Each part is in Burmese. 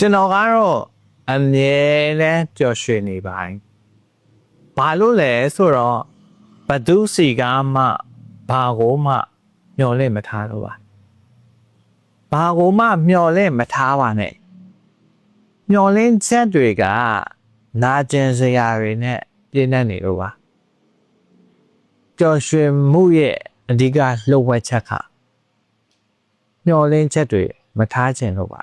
ကျွန်တော်ကတော့အမြဲတမ်းပျော်ရွှင်နေပါတယ်ဘာလို့လဲဆိုတော့ဘသူစီကမှဘာကိုမှမျော်လင့်မထားတော့ပါဘာကိုမှမျော်လင့်မထားပါနဲ့မျော်လင့်ချက်တွေကနာကျင်စရာတွေနဲ့ပြည့်နေနေလို့ပါပျော်ရွှင်မှုရဲ့အဓိကလှုပ်ဝက်ချက်ကမျော်လင့်ချက်တွေမထားခြင်းလို့ပါ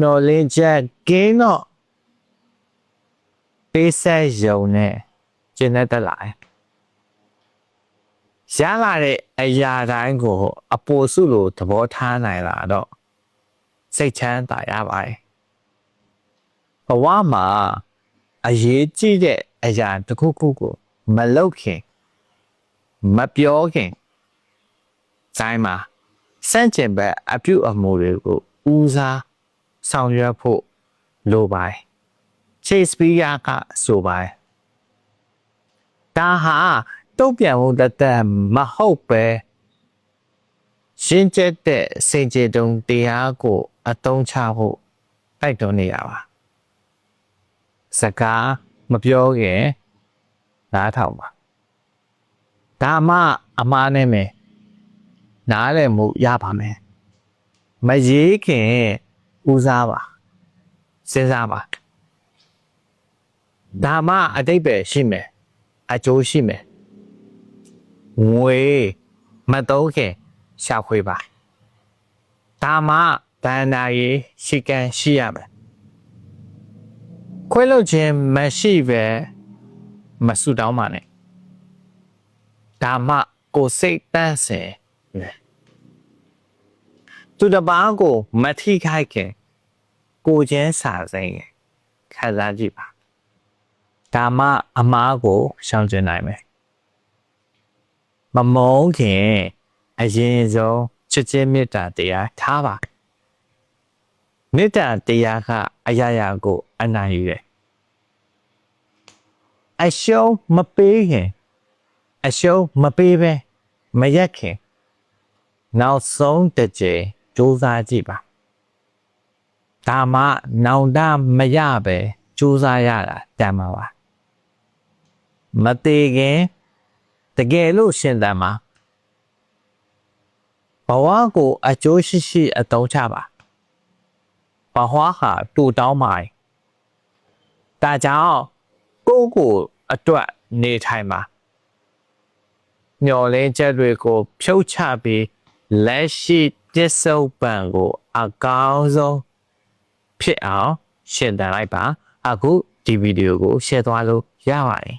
နော်လင်းချက်ကင်းတော့ပေးဆက်ယုံနဲ့ကျင်းတဲ့တက်လာတယ်ရလာတဲ့အရာတိုင်းကို အပေါ်စုလိုသဘောထားနိုင်လာတော့စိတ်ချမ်းသာရပါတယ်ဘဝမှာအရေးကြီးတဲ့အရာတစ်ခုခုကိုမလုပ်ခင်မပြောခင်ဆိုင်မှာစန့်ကျင်ဘက်အပြုအမူတွေကိုဦးစား ဆောင်ရွက်ဖို့လိုပါတယ်။ Shakespeare ကဆိုပါတယ်။ဒါဟာတုံ့ပြန်မှုတသက်မဟုတ်ပဲရှင်းကျက်တဲ့စင်ကြယ်တုံတရားကိုအသုံးချဖို့တိုက်တွန်းနေရပါ။စကားမပြောခင်နားထောင်ပါ။ဒါမှအမားနဲ့မယ်နားလည်မှုရပါမယ်။မရေးခင် ဦးစားပါစဉ်းစားပါဒါမှအတိတ်ပဲရှိမယ်အကျိုးရှိမယ်ငွေမတုံးခင်ရှာဖွေပါဒါမှဗန္နာရေးရှိကန်ရှိရမယ်ခွဲလို့ခြင်းမရှိပဲမဆူတောင်းပါနဲ့ဒါမှကိုယ်စိတ်တန်းစင်မယ် သူတစ်ပါးကိုမထိခိုက်ခင်ကိုချင်းစာစိမ့်ရင်ခံစားကြည့်ပါဒါမှအမားကိုရှောင်ကျဉ်နိုင်မယ်မမုန်းခင်အရင်ဆုံးချစ်ချင်းမေတ္တာတရားထားပါမေတ္တာတရားကအရာရာကိုအနိုင်ယူတယ်အရှုံးမပေးခင်အရှုံးမပေးပဲမရက်ခင်နောက်ဆုံးတစ်ကြိမ် စူးစမ်းကြည့်ပါဒါမှနောင်တမရပဲစူးစမ်းရတာတန်မှာပါမသေးခင်တကယ်လို့ရှင်းတယ်မှာဘဝကိုအကျိုးရှိရှိအသုံးချပါဘဝဟာတူတောင်းပါဒါကြောင့်ကိုယ့်ကိုယ်အတွက်နေထိုင်ပါမျော်လင့်ချက်တွေကိုဖြုတ်ချပြီးလက်ရှိ ပြစ္ဆုတ်ပံကိုအကောင်းဆုံးဖြစ်အောင်ရှင်းတန်လိုက်ပါအခုဒီဗီဒီယိုကို share သွားလို့ရပါတယ်